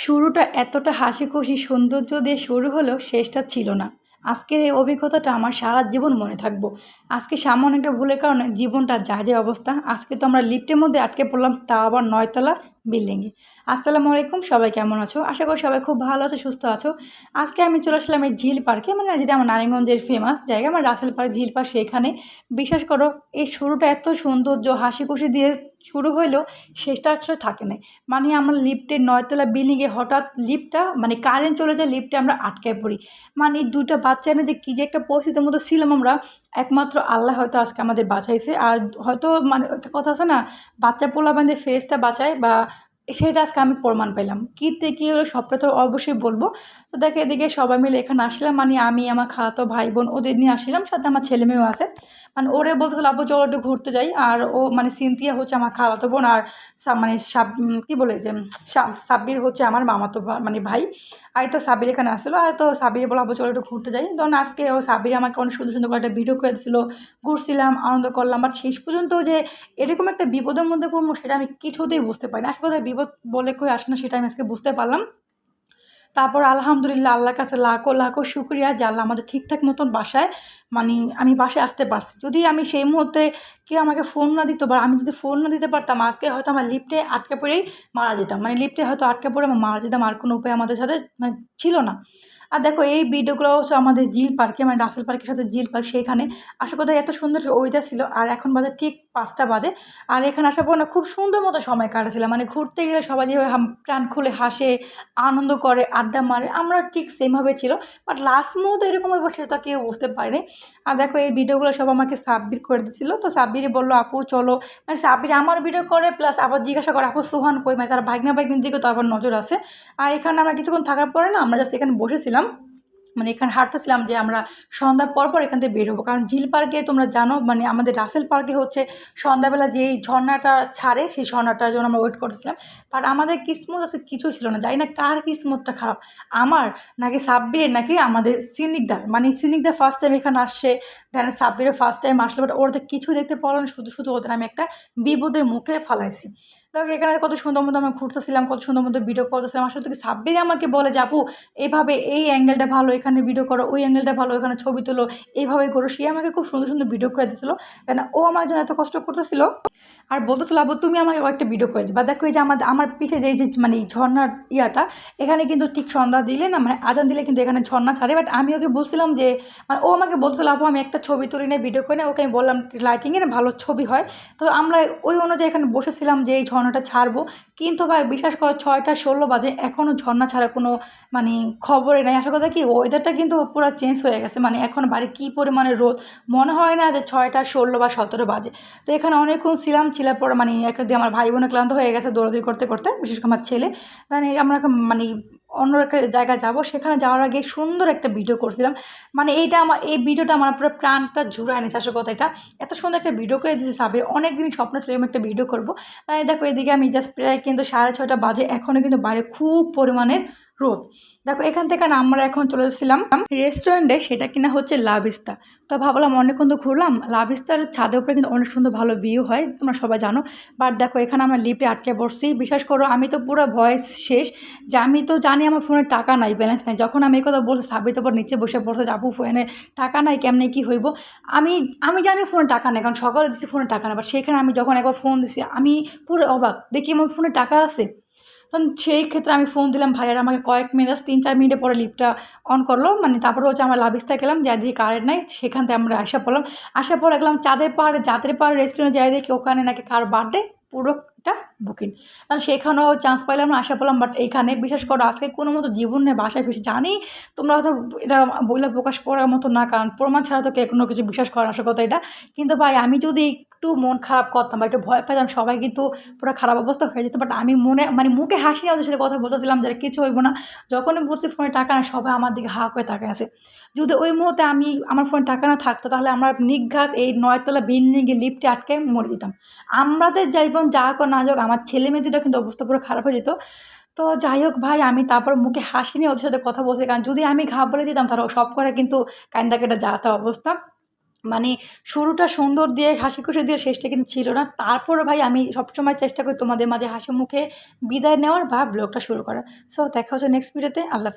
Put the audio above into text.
শুরুটা এতটা হাসি খুশি সৌন্দর্য দিয়ে শুরু হলেও শেষটা ছিল না। আজকের এই অভিজ্ঞতাটা আমার সারা জীবন মনে থাকব। আজকে সামান্য একটা ভুলের কারণে জীবনটা যা যে অবস্থা। আজকে তো আমরা লিফটের মধ্যে আটকে পড়লাম তা আবার নয়তলা। বিল্ডিংয়ে। আসসালামু আলাইকুম, সবাই কেমন আছো? আশা করি সবাই খুব ভালো আছো, সুস্থ আছো। আজকে আমি চলে আসলাম এই ঝিল পার্কে মানে যেটা আমার নারায়ণগঞ্জের ফেমাস জায়গা, আমার রাসেল পার্ক ঝিল পার্ক সেখানে। বিশ্বাস করো, এই শুরুটা এত সৌন্দর্য হাসি খুশি দিয়ে শুরু হইলেও শেষটা আসলে থাকে না মানে আমরা লিফ্টের নয়তলা বিল্ডিংয়ে হঠাৎ লিফটটা মানে কারেন্ট চলে যায়, লিফ্টে আমরা আটকায় পড়ি। মানে এই দুইটা বাচ্চা এনে যে কী যে একটা পরিস্থিতির মতো ছিলাম আমরা, একমাত্র আল্লাহ হয়তো আজকে আমাদের বাঁচাইছে। আর হয়তো মানে একটা কথা আছে না, বাচ্চা পোলা বান্ধে ফেসটা বাঁচায় বা সেটা আজকে আমি প্রমাণ পেলাম। কীতে কী হলো সবটা তো অবশ্যই বলব। তো দেখে এদিকে সবাই মিলে এখানে আসলাম। মানে আমি, আমার খালাতো ভাই বোন ওদের নিয়ে আসলাম। সাথে আমার ছেলে মেয়েও আছে। মানে ওরে বলতেছিল, আপু, চলো একটু ঘুরতে যাই। আর ও মানে সিনথিয়া হচ্ছে আমার খালাতো বোন আর মানে সাব কী বলে যে সাব্বির হচ্ছে আমার মামাতো মানে ভাই। আর তো সাবির এখানে আসলো। আর তো সাবির বলে আপু, চলো একটু ঘুরতে যাই। তখন আজকে ও সাবির আমাকে অনেক সুন্দর সুন্দর করে একটা ভিডিও করে দিছিল। ঘুরছিলাম, আনন্দ করলাম। বাট শেষ পর্যন্ত যে এরকম একটা বিপদের মধ্যে পড়ব, সেটা আমি কিছুতেই বুঝতে পারি না আসলে বিপদ বলে কই আসে না সেটা আমি আজকে বুঝতে পারলাম। তারপর আলহামদুলিল্লাহ আল্লাহর কাছে লাখো লাখো শুক্রিয়া যে আল্লাহ আমাদের ঠিকঠাক মতন বাসায় মানে আমি বাসায় আসতে পারছি। যদি আমি সেই মুহূর্তে কেউ আমাকে ফোন না দিত বা আমি যদি ফোন না দিতে পারতাম, আজকে হয়তো আমার লিফটে আটকে পড়েই মারা যেতাম। মানে লিফটে হয়তো আটকে পড়ে মারা যেতাম আর কোনো উপায় আমাদের সাথে মানে ছিল না। আর দেখো, এই ভিডিওগুলো হচ্ছে আমাদের জিল পার্কে মানে রাসেল পার্কের সাথে জিল পার্ক, সেইখানে আসা কথা এত সুন্দর ওয়েদার ছিল, আর এখন বাজে ঠিক পাঁচটা বাজে, আর এখানে আসার পর না খুব সুন্দর মতো সময় কাটাছিলাম মানে ঘুরতে গেলে সবাই যেভাবে প্রাণ খুলে হাসে, আনন্দ করে, আড্ডা মারে, আমরা ঠিক সেমভাবে ছিল বাট লাস্ট মুহূর্তে এরকম সেটা কেউ বুঝতে পারেনি। আর দেখো, এই ভিডিওগুলো সব আমাকে সাব্বির করে দিচ্ছিল তো সাব্বির বলল, আপু, চলো। মানে সাব্বির আমার ভিডিও করে প্লাস আবার জিজ্ঞাসা করে, আপু, সোহান কই? মানে তার ভাগনা ভাগনির দিকে তো আবার নজর আছে। আর এখানে আমরা কিছুক্ষণ থাকার পরে না আমরা জাস্ট এখানে বসেছিলাম মানে এখানে হাঁটতেছিলাম যে আমরা সন্ধ্যার পর পর এখান থেকে বেরোবো। কারণ জিল পার্কে তোমরা জানো মানে আমাদের রাসেল পার্কে হচ্ছে সন্ধ্যাবেলা যেই ঝর্ণাটা ছাড়ে, সেই ঝর্ণাটার জন্য আমরা ওয়েট করতেছিলাম। বাট আমাদের কিসমত আছে কিছুই ছিল না। জানি না কার কিসমতটা খারাপ। আমার নাকি সাব্বিরের নাকি আমাদের সিনিকদার মানে সিনিকদার ফার্স্ট টাইম এখানে আসছে দেন সাব্বিরের ফার্স্ট টাইম আসলো বাট ওরা তো কিছুই দেখতে পারল না। শুধু শুধু ওদের আমি একটা বিপদের মুখে ফালাইছি। দেখো, এখানে কত সুন্দর মতো আমি ঘুরতেছিলাম, কত সুন্দর মতো ভিডিও করতেছিলাম। আসলে থেকে সাব্বির আমাকে বলে যাব আপু এইভাবে এই অ্যাঙ্গেলটা ভালো, এখানে ভিডিও করো, ওই অ্যাঙ্গেলটা ভালো, এখানে ছবি তোলো এইভাবে করো। সে আমাকে খুব সুন্দর সুন্দর ভিডিও করে দিয়েছিলো। কেন ও আমার জন্য এত কষ্ট করতেছিল আর বলতেছিল, আপু, তুমি আমাকে কয়েকটা ভিডিও করে দিবা। দেখো, এই যে আমাদের, আমার পিঠে যে যে মানে এই ঝর্নার ইয়াটা, এখানে কিন্তু ঠিক সন্ধ্যা দিলে না মানে আজান দিলে কিন্তু এখানে ঝর্ণা ছাড়ে। বাট আমি ওকে বলছিলাম যে মানে ও আমাকে বলছিল আপু, আমি একটা ছবি তুলি না ভিডিও করি না ওকে আমি বললাম লাইটিংয়ে না ভালো ছবি হয়? তো আমরা ওই অনুযায়ী এখানে বসেছিলাম যে, এই ঝর্ণাটা ছাড়বো। কিন্তু ভাই, বিশ্বাস করো, ছয়টা ষোলো বাজে এখনও ঝর্ণা ছাড়া কোনো মানে খবরে নেই। আসল কথা কি ওয়েদারটা কিন্তু পুরো চেঞ্জ হয়ে গেছে। মানে এখন বাড়ি কী পরিমাণে রোদ? মনে হয় না যে ছয়টা ষোলো বা সতেরো বাজে। তো এখানে অনেকক্ষণ ছিলাম, ছিলার পর মানে একদিন আমার ভাই বোনে ক্লান্ত হয়ে গেছে দৌড়াদৌড়ি করতে করতে, বিশেষ করে আমার ছেলে। মানে আমরা মানে অন্য একটা জায়গায় যাব, সেখানে যাওয়ার আগে সুন্দর একটা ভিডিও করছিলাম। মানে এইটা আমার, এই ভিডিওটা আমার পুরো প্রাণটা জুড়ে এনেছে আসল কথা এটা এত সুন্দর একটা ভিডিও করে দিয়েছে সাবির। অনেক দিন স্বপ্ন ছিল আমি একটা ভিডিও করব। তাই দেখো, এদিকে আমি জাস্ট প্রায় কিন্তু সাড়ে ছটা বাজে এখনও কিন্তু বাইরে খুব পরিমাণের রোদ। দেখো, এখান থেকে না আমরা এখন চলে এসেছিলাম রেস্টুরেন্টে সেটা কিনা হচ্ছে লাভিস্তা তো ভাবলাম অনেকক্ষণ তো ঘুরলাম লাভিস্তার ছাদের উপরে কিন্তু অনেক সুন্দর ভালো ভিউ হয়, তোমরা সবাই জানো। বাট দেখো, এখানে আমরা লিফটে আটকে পড়ছি। বিশ্বাস করো আমি তো পুরো ভয়েস শেষ, যে আমি তো জানি আমার ফোনে টাকা নাই ব্যালেন্স নাই। যখন আমি এই কথা বলছি সাবিত পর নিচে বসে পড়ছে আপু, ফোনে টাকা নাই, কেমনে কী হইব? আমি আমি জানি ফোনে টাকা নেই, কারণ সকালে দিচ্ছি ফোনে টাকা নেই। বাট সেখানে আমি যখন একবার ফোন দিছি, আমি পুরো অবাক। দেখি আমার ফোনে টাকা আছে। তখন সেই ক্ষেত্রে আমি ফোন দিলাম, ভাইয়ার, আমাকে কয়েক মিনিট তিন চার মিনিটে পরে লিফটটা অন করল। মানে তারপরে হচ্ছে আমরা লাভিস্তায় গেলাম যা দিয়ে কারেন্ট নাই, সেখান থেকে আমরা আসা পড়লাম আসার পর গেলাম চাঁদের পাহাড়ে জাতের পাহাড় রেস্টুরেন্ট যাই দেখি ওখানে নাকি কার বার্থডে পুরোটা বুকিং কারণ সেখানেও চান্স পাইলাম আশা পেলাম বাট এখানে বিশেষ করে, আজকে কোনো মতো জীবন নেই, বাসায় ফিরছি জানি, তোমরা হয়তো এটা বইলে প্রকাশ করার মতো না, কারণ প্রমাণ ছাড়া তো কে কোনো কিছু বিশ্বাস করার আসল কথা এটা। কিন্তু ভাই, আমি যদি একটু মন খারাপ করতাম বা একটু ভয় পেতাম, সবাই কিন্তু পুরো খারাপ অবস্থা হয়ে যেত। বাট আমি মনে মানে মুখে হাসি ওদের সাথে কথা বলতেছিলাম যে কিছু হইব না। যখনই বুঝছি ফোনে টাকা না সবাই আমার দিকে হা করে তাকায় আছে। যদি ওই মুহূর্তে আমি আমার ফোনে টাকা না থাকতো, তাহলে আমরা নিঘাত এই নয়তলা বিল্ডিংয়ে লিফটে আটকে মরে যেতাম। আমাদের যাইবন যা হোক না যাক আমার ছেলে মেয়ে দুটো কিন্তু অবস্থা পুরো খারাপ হয়ে যেত। তো যাই হোক ভাই, আমি তারপর মুখে হাসি নিয়ে ওদের সাথে কথা বলছি। কারণ যদি আমি ঘাবড়ে দিতাম তাহলে সব করে কিন্তু কান্দা কেটে যাতা অবস্থা। মানে শুরুটা সুন্দর দিয়ে হাসি খুশি দিয়ে শেষটা কিন্তু ছিল না। তারপরে ভাই আমি সবসময় চেষ্টা করি তোমাদের মাঝে হাসি মুখে বিদায় নেওয়ার বা ব্লগটা শুরু করার। সো দেখা হচ্ছে নেক্সট ভিডিওতে আল্লাহ